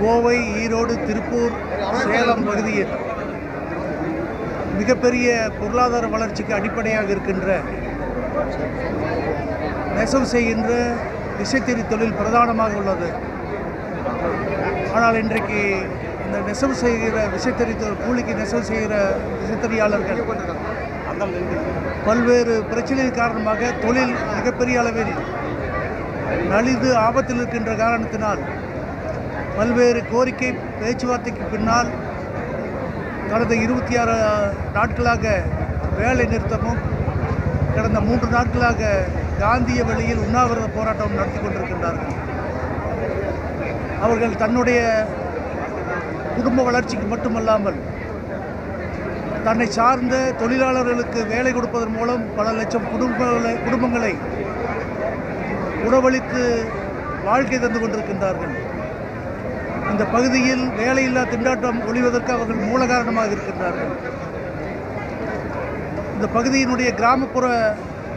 கோவை ஈரோடு திருப்பூர் சேலம் பகுதியில் மிகப்பெரிய பொருளாதார வளர்ச்சிக்கு அடிப்படையாக இருக்கின்ற நெசவு செய்கின்ற விசைத்தறி தொழில் பிரதானமாக உள்ளது. ஆனால் இன்றைக்கு இந்த நெசவு செய்கிற விசைத்தறி கூலிக்கு நெசவு செய்கிற விசைத்தறியாளர்கள் பல்வேறு பிரச்சனையின் காரணமாக தொழில் மிகப்பெரிய அளவில் நலிந்து ஆபத்தில் இருக்கின்ற காரணத்தினால் பல்வேறு கோரிக்கை பேச்சுவார்த்தைக்கு பின்னால் கடந்த இருபத்தி ஆறு நாட்களாக வேலை நிறுத்தமும் கடந்த மூன்று நாட்களாக காந்திய வழியில் உண்ணாவிரத போராட்டம் நடத்தி கொண்டிருக்கின்றார்கள். அவர்கள் தன்னுடைய குடும்ப வளர்ச்சிக்கு மட்டுமல்லாமல் தன்னை சார்ந்த தொழிலாளர்களுக்கு வேலை கொடுப்பதன் மூலம் பல லட்சம் குடும்பங்களை குடும்பங்களை உணவளித்து வாழ்க்கை தந்து கொண்டிருக்கின்றார்கள். இந்த பகுதியில் வேலையில்லா திண்டாட்டம் ஒழிவதற்கு அவர்கள் மூல காரணமாக இருக்கின்றார்கள். இந்த பகுதியினுடைய கிராமப்புற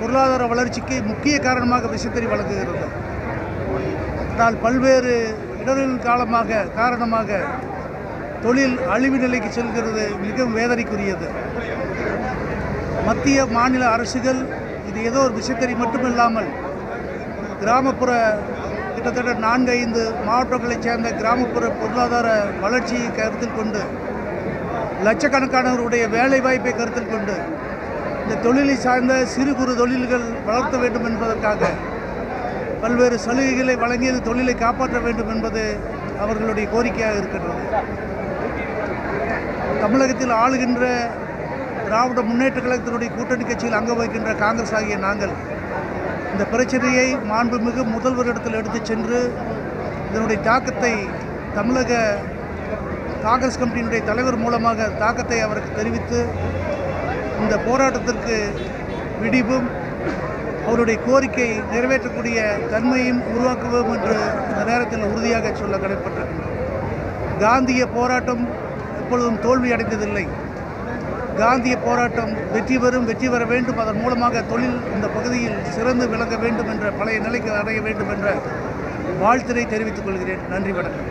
பொருளாதார வளர்ச்சிக்கு முக்கிய காரணமாக விசைத்தறி வழங்குகிறது ஆனால் பல்வேறு இடரின் காலமாக காரணமாக தொழில் அழிவு நிலைக்கு செல்கிறது மிகவும் வேதனைக்குரியது. மத்திய மாநில அரசுகள் இது ஏதோ ஒரு விசைத்தறி மட்டுமில்லாமல் கிராமப்புற கிட்டத்தட்ட நான்கு ஐந்து மாவட்டங்களைச் சேர்ந்த கிராமப்புற பொருளாதார வளர்ச்சியை கருத்தில் கொண்டு லட்சக்கணக்கானவருடைய வேலைவாய்ப்பை கருத்தில் கொண்டு இந்த தொழிலை சார்ந்த சிறு குறு தொழில்கள் வளர்த்த வேண்டும் என்பதற்காக பல்வேறு சலுகைகளை வழங்கி இந்த தொழிலை காப்பாற்ற வேண்டும் என்பது அவர்களுடைய கோரிக்கையாக இருக்கின்றது. தமிழகத்தில் ஆளுகின்ற திராவிட முன்னேற்ற கழகத்தினுடைய கூட்டணி கட்சியில் அங்க வகிக்கின்ற காங்கிரஸ் ஆகிய நாங்கள் இந்த பிரச்சனையை மாண்புமிகு முதல்வரிடத்தில் எடுத்து சென்று இதனுடைய தாக்கத்தை தமிழக காங்கிரஸ் கமிட்டியினுடைய தலைவர் மூலமாக தாக்கத்தை அவருக்கு தெரிவித்து இந்த போராட்டத்திற்கு விடிவும் அவருடைய கோரிக்கை நிறைவேற்றக்கூடிய தன்மையும் உருவாக்குவோம் என்று இந்த நேரத்தில் உறுதியாக சொல்ல கடமைப்பட்டிருக்கின்றோம் காந்திய போராட்டம் எப்பொழுதும் தோல்வி அடைந்ததில்லை காந்திய போராட்டம் வெற்றி பெறும் வெற்றி பெற வேண்டும். அதன் மூலமாக தொழில் இந்த பகுதியில் சிறந்து விளங்க வேண்டும் என்ற பழைய நிலைக்கு அடைய வேண்டும் என்ற வாழ்த்தினை தெரிவித்துக் கொள்கிறேன். நன்றி வணக்கம்.